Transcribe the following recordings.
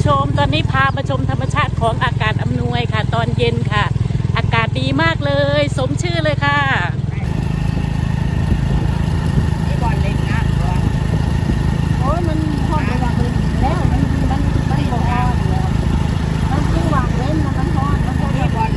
ผู้ชม ตอนนี้พามาชมธรรมชาติของอากาศอำนวยค่ะ ตอนเย็นค่ะ อากาศดีมากเลย สมชื่อเลยค่ะนี่บอลเล็กนะตัวโอ้ยมันพอดวางเล่นแล้วมันมันมันบอกว่ามันคือวางเล่นนะมันพอดมันพอดนี่บอล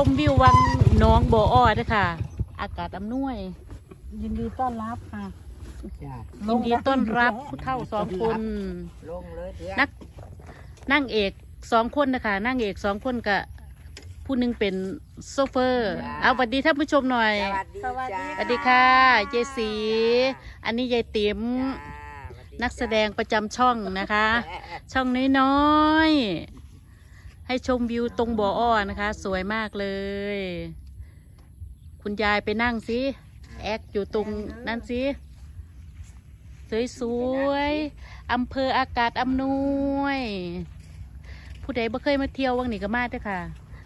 มาชมวิววังหน้องบ่ออ้อด้วยค่ะ อากาศอำนวย ยินดีต้อนรับค่ะจ้ะยินดีต้อนรับผู้เฒ่าสองคน ลงเลยเถอะนัก นั่งเอกสองคนนะคะนั่งเอกสองคนกับผู้หนึงเป็นโซเฟอร์ เอาสวัสดีท่านผู้ชมหน่อย สวัสดีสวัสดีจ้าสวัสดีค่ะยายสีอันนี้ยายติ๋มจ้าสวัสนักแสดงประจำช่องนะคะช่องน้อยๆ ให้ชมวิวตรงบ่ออ้อนะคะ สวยมากเลย คุณยายไปนั่งสิแอคอยู่ตรงนั้นสิสวยๆอำเภออากาศอำนวย ผู้ใดบ่เคยมาเที่ยววังนี้ก็มาเด้อค่ะ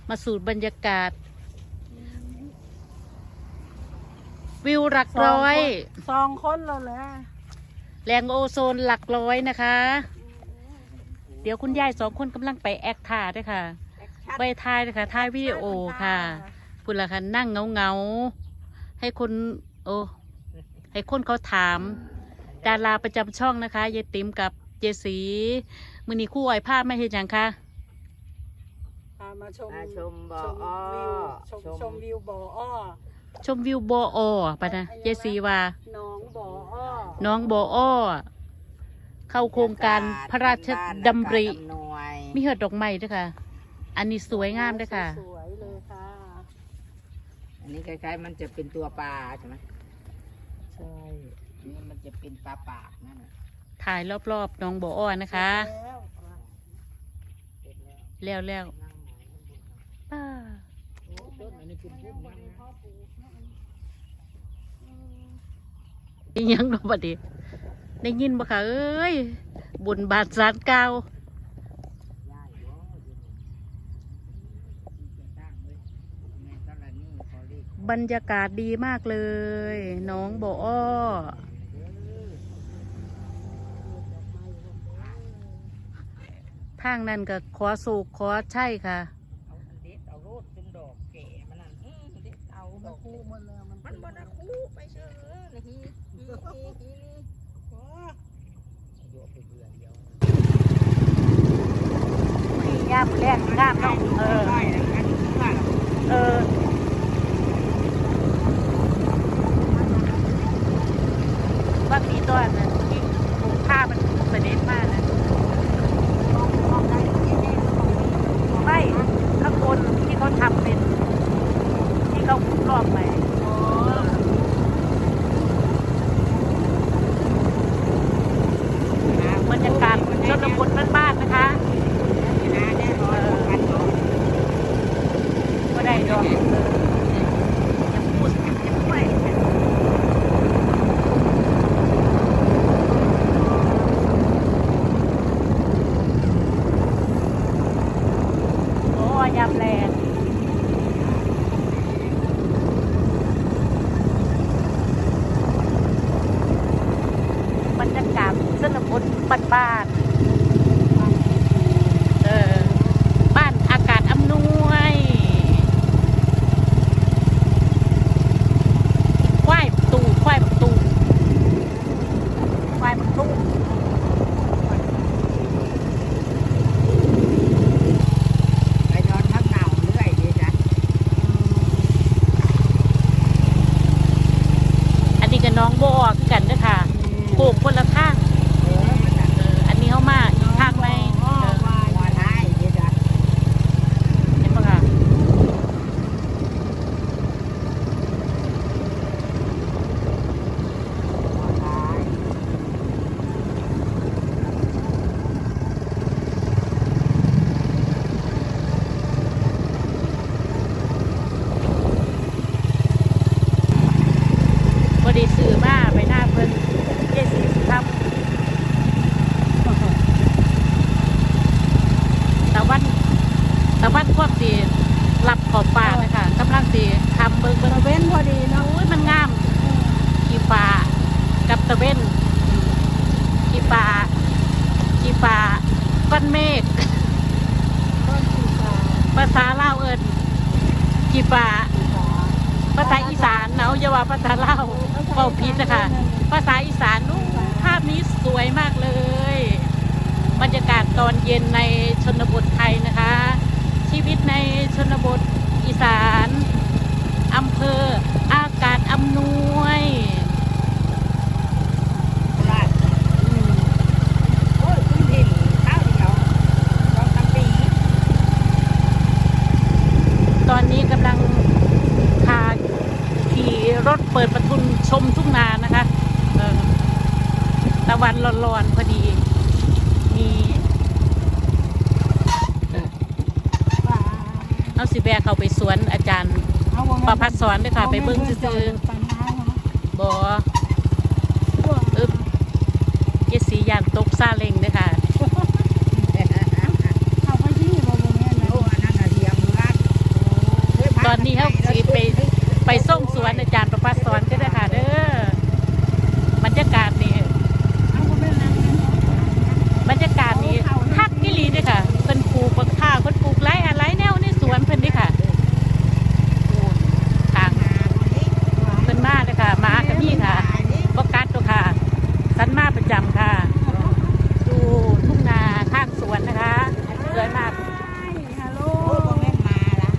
มาสูดบรรยากาศ วิวหลักร้อย สองคนเราเลยแรงโอโซนหลักร้อยนะคะ เดี๋ยวคุณยายสองคนกำลังไปแอคท่าด้วยค่ะ ไปถ่ายนะคะถ่ายวิดีโอค่ะพูดละค่ะนั่งเงาเงาๆให้คนโอ้ให้คนเขาถาม ดาราประจำช่องนะคะยายติ๋มกับเจสีมือนี้คู่อ้อยภาพไม่เห็นยังคะพามาชมมาชมบ่อชมอ้อวิวชมชม ชมวิวบ่ออ้อ ชมวิวบออปะนะเจสีว่าหน้องบ่ออ้อน้องบออ้อ เข้าโครงการพระราชดำริอากาศอำนวยมีเหิดดอกไม้ด้วยค่ะ อันนี้สวยงามด้วยค่ะ สวยๆเลยค่ะ อันนี้คล้ายๆมันจะเป็นตัวปลาใช่ไหมใช่นี่มันจะเป็นปลาปากนั่นน่ะถ่ายรอบๆน้องบออ้อนะคะ แล้วเสร็จแล้วแล้วแล้วนั่งหน่อยป้าต้นอันนี้เป็นพุ่มนั่งนะอีหยังเนาะบัดนี้ ได้ยินบ่คะเอ้ยบุญบาทสารเก่าบรรยากาศดีมากเลยน้องบ่อทางนั้นก็ขอสูกขอใช่ค่ะเอาเด็ดเอาโรดเนดอกแก่มันนั่นเด็ดเอามันคู่มันแล้วมันมันบ่ะคู ย่ามแรกงามเนาะเออเออว่าปีต้นนะที่ผูกผ้ามันเสด็จมาก เว้นกีฟ้ากีฟ้าก้อนเมฆภาษาลาวเอิญกีฟ้าภาษาอีสานเนาะอย่าว่าภาษาลาวเบาพิษนะคะ ภาษาอีสานนู้ภาพนี้สวยมากเลยบรรยากาศตอนเย็นในชนบทไทยนะคะ ชีวิตในชนบทอีสานอำเภออากาศอำนวย บ้านโอ้ยคุณเห็นข้าวเดียวสองสามปี ตอนนี้กำลังพาขี่รถเปิดประทุน ชมทุ่งนานะคะเออตะวันร้อนๆพอดี มีเออฟ้าเอาสิแบกเขาไปสวนอาจารย์เอาบ่แม่นประพัดสอนด้วยค่ะ ไปเบิ้งซื่อปัญหาเหรอๆบอพวกอึบเจสียานตกซาเล็งด้วยค่ะเอาไปที่บ่บ่แม่นนะโอ้อันนั้นน่ะเทียมรัดตอนนี้เขาสิไปไปส้มสวนอาจารย์ประพัดสอนก็ได้ค่ะเด้อบ รยากาศนี่ เอาบ่แม่นนะ บรรยากาศนี่คักกิลีเด้วยค่ะเพิ่นปลูกบักข้าวเพิ่นปลูกไรอะไรแนวในสวนเพิ่นเด้ค่ะทางเพิ่นมาเด้อค่ะ มากับพี่ค่ะบกัดตัวค่ะ สันมาประจำค่ะ ดูทุ่งนาข้างสวนนะคะสวยมาก ฮัลโหล โอ้ยบ่แม่นมาละ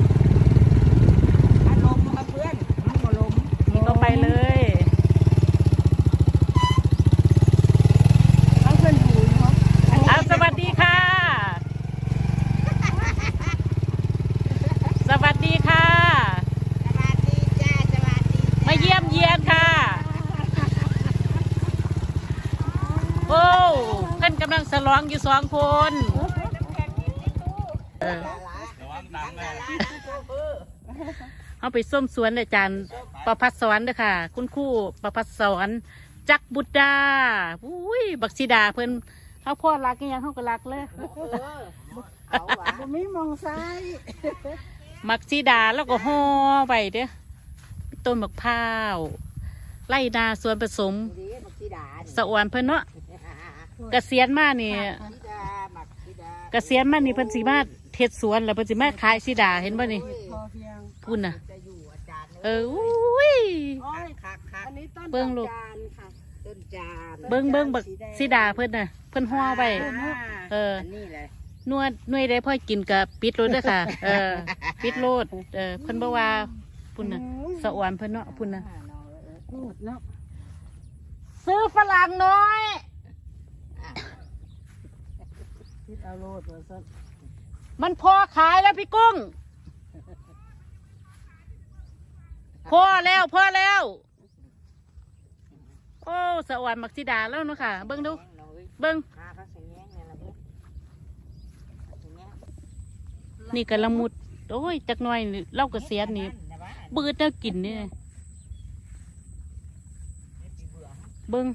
อารมณ์มาเพื่อนมันบ่ลม นี่ก็ไปเลย เอาเพิ่นอยู่เนาะ เอาสวัสดีค่ะ สวัสดีค่ะ สวัสดีจ้าสวัสดี มาเยี่ยมเยียนค่ะ โอ้เพิ่นกำลังสลองอยู่สองคนเออเอาไปส้มสวนอาจารย์ประพัดสอนเด้อค่ะ คุณครูประพัดสอนจักบุตรดาอุ้ยบักสีดาเพิ่นเขาพ่อรักกันยังเขาก็รักเลยเขาหวะบ่มีมองซ้ายมักสีดาแล้วก็ห่อไปเด้อต้นมะพร้าวไล่นาส่วนผสมดีมักสีดาสะอวนเพิ่นเนาะ เกษียณมานี่สีดามักสีดาเกกษียณมานี่เพิ่นสิมาเฮ็ดสวนแล้วเพิ่นสิมาขายสีดาเห็นบ่นี่พอเพียงพุ่นน่ะจะอยู่อาจารย์เอออุ้ยโอ้ยคักคักอันนี้ต้นเบิ่งลูกดอกจานค่ะต้นจานเบิ่งเบิ่งบักสีดาเพิ่นน่ะ เพิ่นห่อไว้เอออันนี้เลยนวดหน่วยได้พ่อกินกับปิดรถเด้อค่ะ เออ ปิดโลดเออเพิ่นบ่ว่าพุ่นน่ะสะอวนเพิ่นเนาะพุ่นน่ะพูดเนาะซื้อฝรั่งน้อย คิดเอาโลดว่าซั่นมันพอขายแล้วพี่กุ้ง พอแล้วพอแล้ว โอ้สะอวนมักสิดาแล้วเนาะค่ะ เบิ่งดู เบิ่งหาพระสัญญาเนี่ยละเบิ่งสัญญานี่ก็ละมุด โอ้ย จักหน่อยนี่เล่าเกษียณนี่บืดแล้วกินนี่เบิ่ง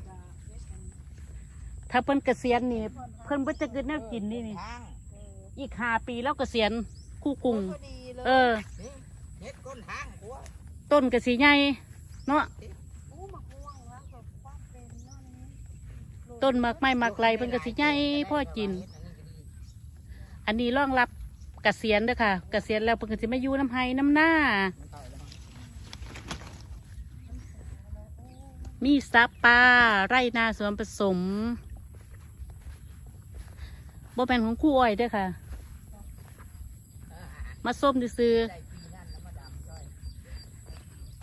ถ้าเพิ่นเกษียณนี่เพิ่นบ่จะกินแนวกินนี่นี่ทางอีกห้าปีแล้วเกษียณคู่กรุง พอดีเลยเออ นี่เฮ็ดก้นทางหัวต้นกสีใหญ่เนาะอู้มะม่วงแล้วก็ความเป็นเนาะนี่ต้นหมากไม้หมากไรเพิ่นกสีใหญ่พ่อกิน อันนี้รองรับเกษียณเด้อค่ะเกษียณแล้วเพิ่นก็สิมาอยู่น้ำไห้น้ำหน้า มีซับปลาไร่นาสวนผสม บ่เป็นของคู่อ้อยด้อค่ะ มาส้มซื้อ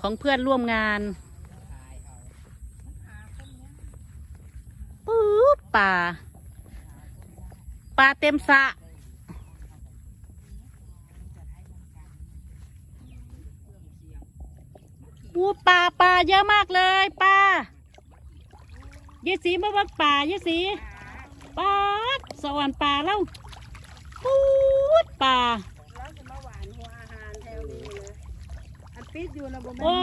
ของเพื่อนร่วมงานปุ๊บป่าป่าเต็มสระอู้ป่าป่าเยอะมากเลยป่ายายสีมาบักป่ายายสีป่า ดสวรรค์ป่าแล้วปุ๊ดป่าแล้วจะมาหวานหัวอาหารแถวนี้เลยอันปิดอยู่นะบ่แม่นโอ้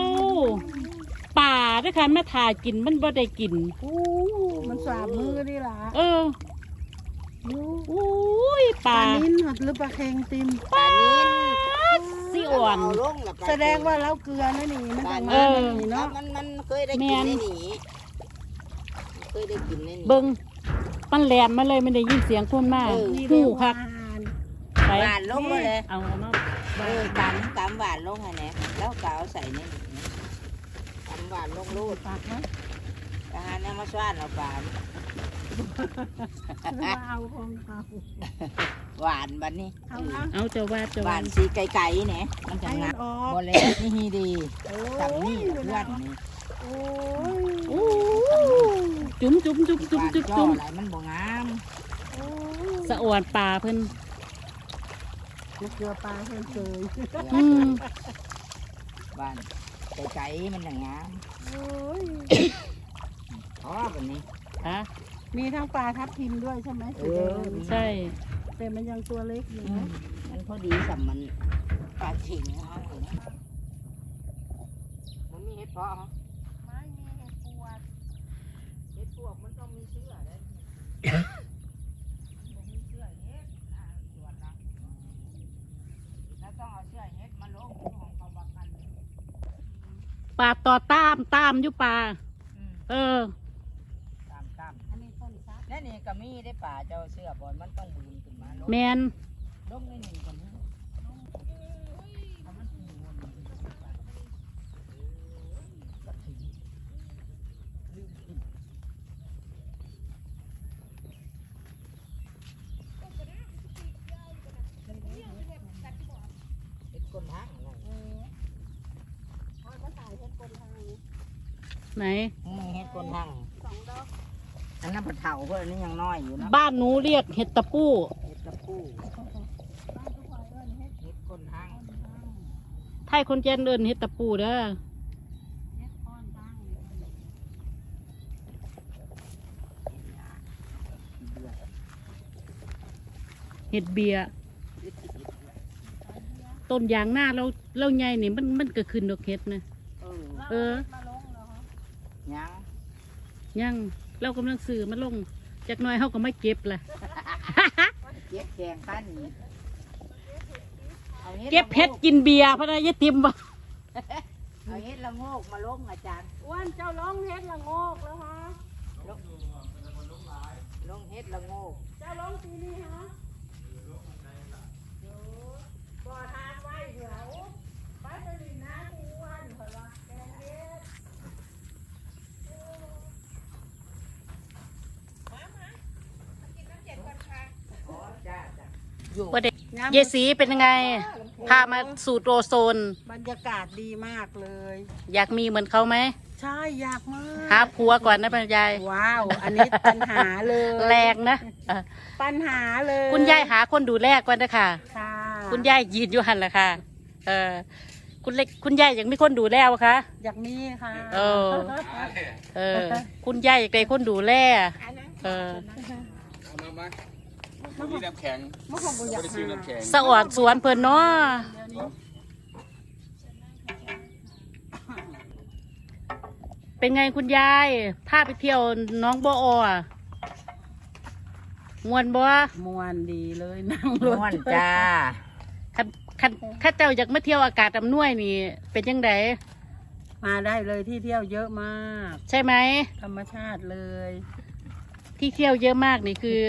ป่าด้วยค่ะแม่ถ่ายกินมันบ่ได้กินอู้มันสาบมือนี่ล่ะเอออยู่อุ้ยปลาป่านิ้นหรือปลาเค็งติมป่าสิอ่อนเอาลงแล้วไปแสดงว่าเราเกลือนั่นนี่มันต้องเอมาอแบบนี้เนาะเนาะมันมันเคยได้กินแม่นในนี่เคยได้กินในนี่เบิง มันแหลมมาเลยไม่ได้ยินเสียงคนมากเออนี่หูเรียกคัว่ากอาหารไปหวานลงมาเลยเอาเอามาเออตำตำหวานลงอันนี้แล้วก็เอาใส่ในนี่ตำหวานลงรูดปากนะอาหารเนี่ยมาสว่านเอาปลาว่าเอาของเขาหวานบัดนี้เอาเอาเอาเจะว่าเจะหว่าวานสีไก่ๆเนี่ยมันจะให้งามันมออหมกดเลยนี่ฮีดีโอ้กับนี่ยเพื่อนนี่โอ้โอ้ จุ๋มจุ๋มจุ๋มจุ๋มหวานจุ๋มจ่อจุ๋มอะไรมันบ่งามโอ้สะอ่อนป่าเพิ่นมันเกลือปลาเพิ่นเคยอืมหวานไก่ๆมันจะงามโอ้ยอ๋อแบบนี้ฮะมีทั้งปลาทับทิมด้วยใช่ไหมเออใช่แต่มันยังตัวเล็กอยู่อืนะมมันพอดีสำมันปลาถิงเขาเลยนะมันมีเห็ดเพาะเหรอ ไม่มีเห็ดปวด เห็ดพวกมันต้องมีเชื้อเลยมันมีเชื้อเห็ดนะส่วนละแล้วต้องเอาเชื้อเห็ดมาลงของเขาบักกัน ป่าต่อตามตามอยู่ป่าอืมเออ ตามตามอันนี้ต้นซัก นั่นนี่ก็มีได้ป่าเจ้าเสื้อบอลมันต้องบืนขึ้นมาลงแมนลงในหนึ่งกันนี้เอามันถึงวนกระถิ่นลืมกินเป็นคนทางอะไร เออเขาก็ใส่เห็ดปนทางนี้ ไหนอืมเฮ็ดคนทางสองดอกอันนั้นปะเถาเพื่อนนี่ยังน้อยอยู่นะบ้านหนูเรียกเห็ดตะปูเฮ็ดตะปูบ้านทุกคนเอิ้นเห็ดเฮ็ดคนทางไทยคนเจนเดินเห็ดตะปูเด้อเห็ดก้อนทางนี่เห็ดเบียร์ต้นยางหน้าเราเราใหญ่นี่มันมันก็ขึ้นดอกเห็ดนะเออ ยังยังเรากำลังสื่อมันลงจากน้อยเขาก็ไม่เก็บละเก็บแกงป้านี่เก็บเพชรกินเบียร์พระนายติมบ่เอาเฮ็ดละโงกมาลงอาจารย์อ้วนเจ้าลงเฮ็ดละโงกแล้วฮะลงเฮ็ดละโงกเจ้าลงปีนี้ฮะบ่ทานไว้เดี๋าเด็กเยสีเป็นยังไง พามาสู่โตโซน บรรยากาศดีมากเลย อยากมีเหมือนเขาไหม ใช่อยากมากหาผัวก่อนนะปัญญายว้าว อันนี้ปัญหาเลยแรงนะเออปัญหาเลยคุณยายหาคนดูแลก่อนนะค่ะ ค่ะคุณยายยืนอยู่หันแหละค่ะ เออคุณเล็กคุณยายยังมีคนดูแลวะคะ อยากมีค่ะเออ เออ คุณยายอยากได้คนดูแลเออ เอามามา มีน้ำแข็งมันคงบ่อยากไม่ได้ซื้อหาน้ำแข็งสะออดสวนเพิ่นเนาะเป็นไงคุณยายพาไปเที่ยวน้องบออะมวนบ่มวนดีเลยนั่งรถม่วนจ้าคันคันข้าเจ้าอยากมาเที่ยวอากาศอำนวยนี่ เป็นยังไงมาได้เลยที่เที่ยวเยอะมาก ใช่ไหมธรรมชาติเลย ที่เที่ยวเยอะมากนี่คือ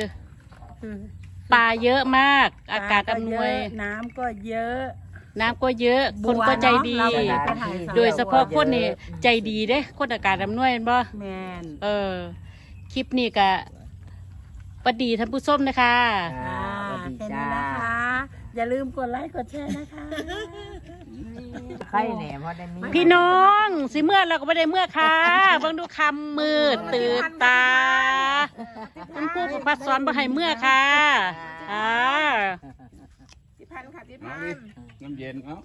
ปลาเยอะมาก อากาศอำนวย น้ำก็เยอะ น้ำก็เยอะบัควนก็ใจดีเนอะเราไปถ่ายสาว โดยเฉพาะคนนี่ใจดีเด้ คนอากาศอำนวยแม่นบ่ แมนเออ คลิปนี้ก็ประดีท่านผู้ชมนะคะค่ะแค่นี้นะคะ อย่าลืมกดไลค์กดแชร์นะคะ ใครแหน่พอได้มีพี่น้องสิเมื่อเราก็ไม่ได้เมื่อค่ะเบิ่งดูคำมืดตื่นตาคุณครูประพัดสอนบ่ให้เมื่อค่ะอ่าเอาดิน้ำเย็นเอ้า